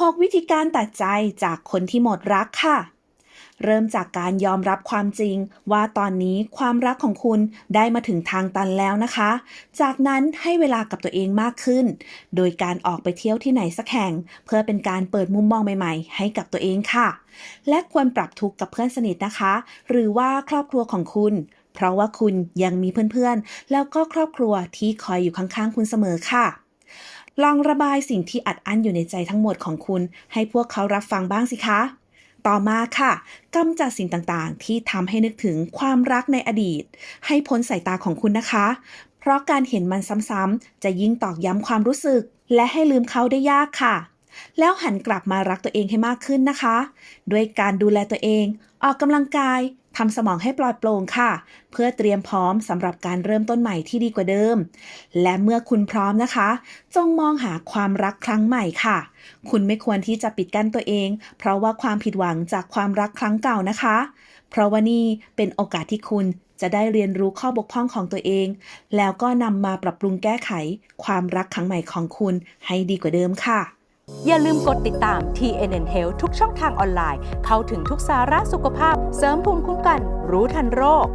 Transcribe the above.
6 วิธีการตัดใจจากคนที่หมดรักค่ะ เริ่มจากการยอมรับความจริง ว่าตอนนี้ความรักของคุณได้มาถึงทางตันแล้วนะคะ จากนั้นให้เวลากับตัวเองมากขึ้น โดยการออกไปเที่ยวที่ไหนสักแห่ง เพื่อเป็นการเปิดมุมมองใหม่ๆ ให้กับตัวเองค่ะ และควรปรับทุกข์กับเพื่อนสนิทนะคะ หรือว่าครอบครัวของคุณเพราะว่าคุณยังมีเพื่อนๆ แล้วก็ครอบครัวที่คอยอยู่ข้างๆ คุณเสมอค่ะ ลองระบายสิ่งที่อัดอั้นอยู่ในใจทั้งหมดของคุณ ให้พวกเขารับฟังบ้างสิคะ ต่อมาค่ะกำจัดสิ่งต่างๆ ที่ทำให้นึกถึงความรักในอดีต ให้พ้นสายตาของคุณนะคะ เพราะการเห็นมันซ้ำๆจะยิ่งตอกย้ำความรู้สึก และให้ลืมเขาได้ยากค่ะ แล้วหันกลับมารักตัวเองให้มากขึ้นนะคะ ด้วยการดูแลตัวเอง ออกกำลังกาย ทำสมองให้ปลอดโปร่งค่ะ เพื่อเตรียมพร้อมสำหรับการเริ่มต้นใหม่ที่ดีกว่าเดิม และเมื่อคุณพร้อมนะคะ จงมองหาความรักครั้งใหม่ค่ะ คุณไม่ควรที่จะปิดกั้นตัวเอง เพราะว่าความผิดหวังจากความรักครั้งเก่านะคะ เพราะว่านี่เป็นโอกาสที่คุณจะได้เรียนรู้ข้อบกพร่องของตัวเอง แล้วก็นำมาปรับปรุงแก้ไข ความรักครั้งใหม่ของคุณให้ดีกว่าเดิมค่ะ อย่าลืมกดติดตาม TNN Health ทุกช่องทางออนไลน์ เข้าถึงทุกสาระสุขภาพ เสริมภูมิคุ้มกัน รู้ทันโรค